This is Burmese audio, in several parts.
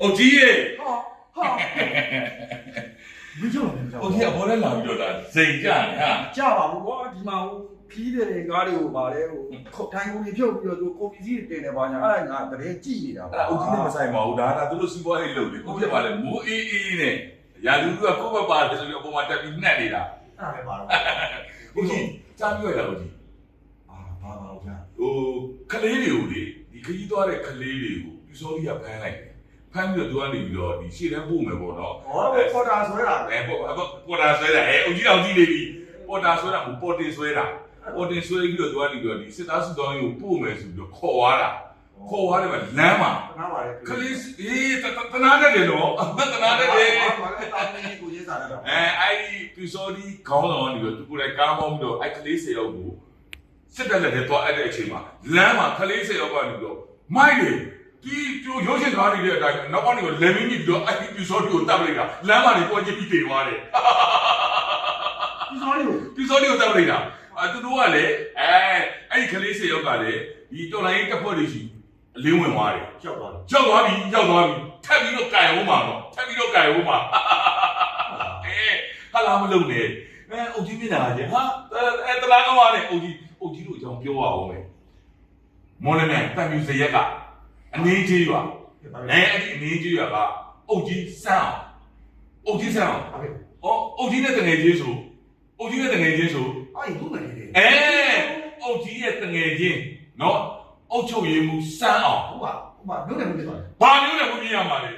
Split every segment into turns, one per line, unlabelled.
အုတ်ကြီးရေ
ဟာဟာမကြောက်နဲ့ကြောက်
အုတ်ကြီးအပေါ်ထဲလာပြီးတော့ဒါစိန်ကြနေဟာ
ကြပါဘူးကွာဒီမှာဟိုဖီးတဲ့ကားတွေကိုဗာလဲဟိုခုတ်ထိုင်ကုန်ကြီးဖြုတ်ပြီးတော့သူကိုပီစီတင်နေပါညာအဲ့ဒါငါတည်းကြည့်နေတာ
အဲ့ဒါအုတ်ကြီးနဲ့မဆိုင်ပါဘူးဒါကသူတို့စီးပွားရေးလုပ်လေကိုပြပါလေမိုးအေးအေးနဲ့ရာလူကကိုယ့်ဘက်ပါတယ်ဆိုပြီးအပေါ်မှာတက်ပြီးနှက်နေတာ
အဲ့ဒါပဲပါတော့
အုတ်ကြီးကြားပြောရတာအုတ်ကြီး
အာဘာပါဦးဗျာ
ဟိုကလေးတွေကိုလေဒီခကြီးသွားတဲ့ကလေးတွေကိုပြစောကြီးကဖမ်းလိုက်တယ် ဖမ်းပြီးတော့သူကနေပြီးတော့ဒီရှေ့တန်းပို့မယ်ပေါ့နော်
ဟောပေါ်တာဆွဲတာ
အဲပေါ်ပေါ်တာဆွဲတာအဲအုတ်ကြီးတော်ကြီးနေပြီပေါ်တာဆွဲတာမဟုတ်ပေါ်တင်ဆွဲတာပေါ်တင်ဆွဲပြီးတော့သူကနေပြီးတော့ဒီစစ်သားစုတောင်းကြီးကိုပို့မယ်ဆိုပြီးတော့ခေါ်သွားတာခေါ်သွားတယ်မှာလမ်းမှာ
နားပါလေ
ကလေးအေးတတနာတဲ့တယ်နော်အမတနာတဲ့တယ်
ဘာလဲတာမင်းကိုရေးစားတာ
အဲအဲ့ဒီပြစောဒီခေါင်းဆောင်ကနေပြီးတော့သူကိုယ်တိုင်ကားမောင်းပြီးတော့အဲ့ကလေးစေရောက်ကိုစစ်တပ်လက်ထဲသွားအဲ့တဲ့အချိန်မှာလမ်းမှာကလေးစေရောက်ကနေပြီးတော့မိုက်တယ် ဒီကျိုးရုပ်ရှင်ကားနေတဲ့အတိုင်းနောက်ကနေတော့လေမင်းကြီးပြီးတော့အဲ့ဒီပြစောဒီကိုတပ်လိုက်တာလမ်းမှာနေပေါ်ကြည့်ပြီးတင်သွားတယ်
ဒီစောလေးကို
ပြစောဒီကိုတပ်လိုက်တာအဲသူတို့ကလည်းအဲအဲ့ဒီကလေးစေရောက်ကလည်းဒီတော်လိုင်းတက်ဖွဲ့တွေရှိအလင်းဝင်သွားတယ်
ကြောက်သွားတယ်
ရောက်သွားပြီရောက်သွားပြီထပ်ပြီးတော့ကြိုင်ဦးမှာတော့ထပ်ပြီးတော့ကြိုင်ဦးမှာအဲဟာလာမလုပ်နဲ့အဲအုတ်ကြီးမျက်နှာကြီးဟာအဲတလားကောင်းပါလေအုတ်ကြီးအုတ်ကြီးတို့အကြောင်းပြောရအောင်မယ်မော်လမြိုင်တန်မြူစရက်က အနည်းကြီးပါအဲအဲ့ဒီအနည်းကြီးရွာကအုတ်ကြီးစမ်းအောင်အုတ်ကြီးစမ်းအောင်
ဘာလဲ
ဩအုတ်ကြီးနဲ့တငယ်ချင်းဆိုအုတ်ကြီးနဲ့တငယ်ချင်းဆို
အဲ့ဒီဘူးမယ်လေ
အဲအုတ်ကြီးရဲ့တငယ်ချင်းနော်အုတ်ချုပ်ရည်မှုစမ်းအောင်
ဟုတ်ပါဟုတ်ပါလုံးတယ်ဘူးဖြစ်သွားတယ်
ဘာမျိုးနဲ့ဘုရားရမှာလဲ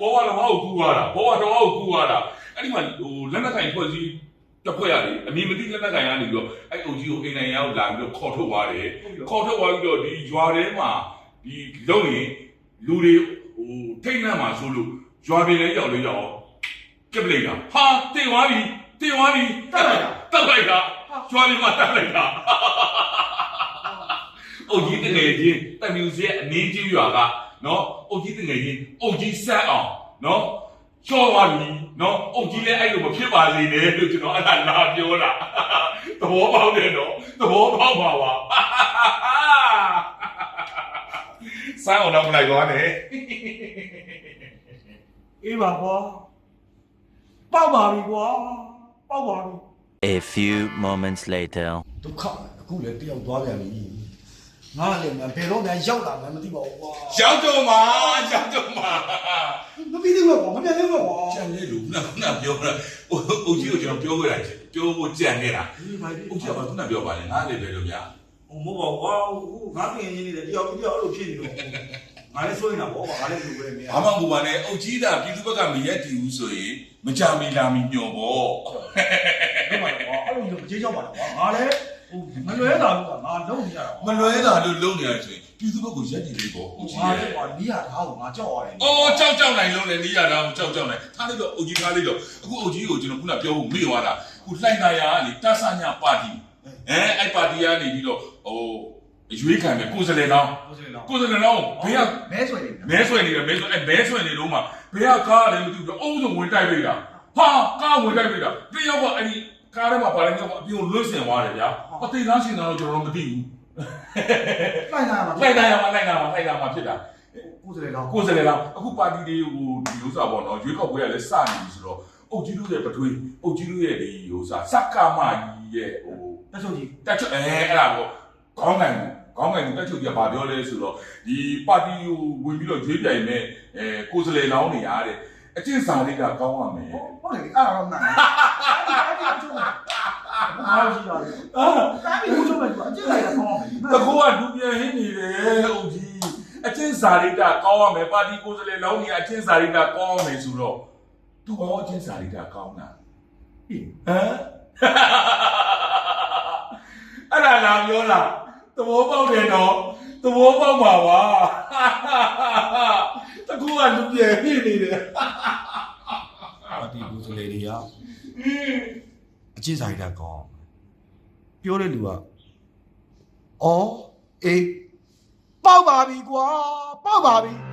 ဘောကတော်ကိုကူရတာဘောကတော်ကိုကူရတာအဲ့ဒီမှာဟိုလက်နက်ကင်ဖွဲ့စည်းတစ်ဖွဲ့ရတယ်အမည်မသိလက်နက်ကင်ကနေပြီးတော့အဲ့အုတ်ကြီးကိုအိမ်နိုင်ရအောင်လာပြီးတော့ခေါ်ထုတ်သွားတယ်ခေါ်ထုတ်သွားပြီးတော့ဒီရွာထဲမှာ ဒီလုံရင်လူတွေဟိုထိတ်နှံ့မှာဆိုလို့ရွာပြင်လေးရောက်လေးရောက်ကပ်လိုက်တာဟာတင်သွားပြီတင်သွားပြီတက်လိုက်တာရွာပြင်မှာတက်လိုက်တာအုတ်ကြီးတကယ်ချင်းတက်မြူစီရဲ့အနည်းကြီးရွာကနော်အုတ်ကြီးတငယ်ချင်းအုတ်ကြီးဆက်အောင်နော်ချောသွားပြီနော်အုတ်ကြီးလည်းအဲ့လိုမဖြစ်ပါစေနဲ့လို့ကျွန်တော်အဲ့ဒါလာပြောတာသဘောပေါက်တယ်နော်သဘောပေါက်ပါပါ စိုင်းအောင်တော့မလိုက်သွားနဲ့
အေးပါကွာပေါက်ပါပြီကွာပေါက်ပါပြီ
A few moments later.
ဒုက္ခအခုလည်းတယောက်သွားပြန်ပြီငါလည်းဘယ်တော့မှရောက်လာမှမသိပါဘူးကွာ
ရောက်တော့မှာရောက်တော့မှာ
မပြီးသေးဘူးကွာမပြန်သေးဘူးကွာ
ကျန်လေလို့ခုနကခုနပြောတာအုတ်ကြီးကိုကျွန်တော်ပြောခဲ့တာပြောဖို့ကြံနေတာ
ဒီမိုက်
အုတ်ကြီးကဘာခုနပြောပါလဲငါလည်းပဲလို့ဗျာ
ဟိုမဟုတ်ပါဘူးကွာငါပြင်ရင်းနေတယ်တယောက်တယောက်အဲ့လိုဖြစ်နေတော့ငါလည်းစိုးနေတာပေါ့ကွာငါလည်းလူပဲမင်း
ဘာမှမဟုတ်ပါနဲ့အုတ်ကြီးတာပြည်သူဘက်ကမရက်တည်ဘူးဆိုရင်မကြမီလာမီညော်ပေါ့
ဟုတ်ပါကွာအဲ့လိုမျိုးကြေးကြောက်ပါတော့ကွာငါလည်းဟိုမလွဲတာဘူးကွာငါလုံးနေရတာ
မလွဲတာလို့လုံးနေရဆိုရင်ပြည်သူဘက်ကိုရက်တည်လေးပေါ့အုတ်ကြီး
ငါ
ရဲ့
လည်းကွာနီးရထားကိုငါကြောက်ရတယ်
အော်ကြောက်ကြောက်နိုင်လုံးလေနေရတာကိုကြောက်ကြောက်နိုင်ထားလိုက်တော့အုတ်ကြီးထားလိုက်တော့အခုအုတ်ကြီးကိုကျွန်တော်ခုနပြောဖို့မေ့သွားတာခုလှိုင်သာယာကလေတဆညာပါတီ အဲအဲ့ပါတီကနေပြီးတော့ဟိုရွေးခံတယ်ကိုယ်စလဲလောင်း
ကိုစလေလော
ကိုယ်စလဲလောင်းဘယ်က
မဲဆွဲနေတယ်
မဲဆွဲနေတယ်မဲဆွဲအဲမဲဆွဲနေတော့မှဘယ်ကကားလဲမသိဘူးအုံးစုံဝင်တိုက်လိုက်တာဟာကားဝင်တိုက်လိုက်တာတယောက်ကအဲ့ဒီကားထဲမှာပါလိုက်တော့အပြုံလွတ်စင်သွားတယ်ဗျာအသေးသားရှင်တော့ကျွန်တော်တို့မသိဘူး
လိုက်လာမှာ
လိုက်တာရမှာလိုက်တာမှာလိုက်တာမှာဖြစ်တာ
ကိုစလေလော
ကိုယ်စလဲလောင်းအခုပါတီတွေကိုဒီဥစ္စာပေါ့နော်ရွေးကောက်ပွဲကလည်းစနေပြီဆိုတော့အုတ်ကြီးတို့ရဲ့ပထွေးအုတ်ကြီးတို့ရဲ့ဒီဥစ္စာစက္ကမကြီးရဲ့ဟို
တက်ချုပ်ကြီး
တက်ချုပ်အဲအဲ့ဒါပေါ့ခေါင်းကင်ခေါင်းကင်တက်ချုပ်ကြီးကဘာပြောလဲဆိုတော့ဒီပါတီကိုဝင်ပြီးတော့ရွေးပြိုင်မဲ့အဲကိုယ်စလဲလောင်းနေရတဲ့အကျင့်စာလေးကကောင်းရမယ်
ဟုတ်တယ်အဲ့ဒါတော့မှန်တယ်အဲ့ဒီချုပ်မှာဘာလို့ရှိတာလဲတာမီကိုချုပ်မယ်ကွာအကျင့်လိုက်တာကောင်းအောင်
တကူကလူပြန်ဟင်းနေတယ်အုတ်ကြီးအကျင့်စာလေးကကောင်းရမယ်ပါတီကိုယ်စလဲလောင်းနေအကျင့်စာလေးကကောင်းရမယ်ဆိုတော့သူဘောအကျင့်စာလေးကကောင်းတာဟမ်အဲ့ဒါလာ ပြောလားသဘောပေါက်တယ်နော်သဘောပေါက်ပါပါတကူကလူပြန်ဟင်းနေတယ်
ပါတီကိုစလေတွေကအကျင့်ဆိုင်တာကောင်းပြောတဲ့လူကအော်အေးပေါက်ပါပြီကွာပေါက်ပါပြီ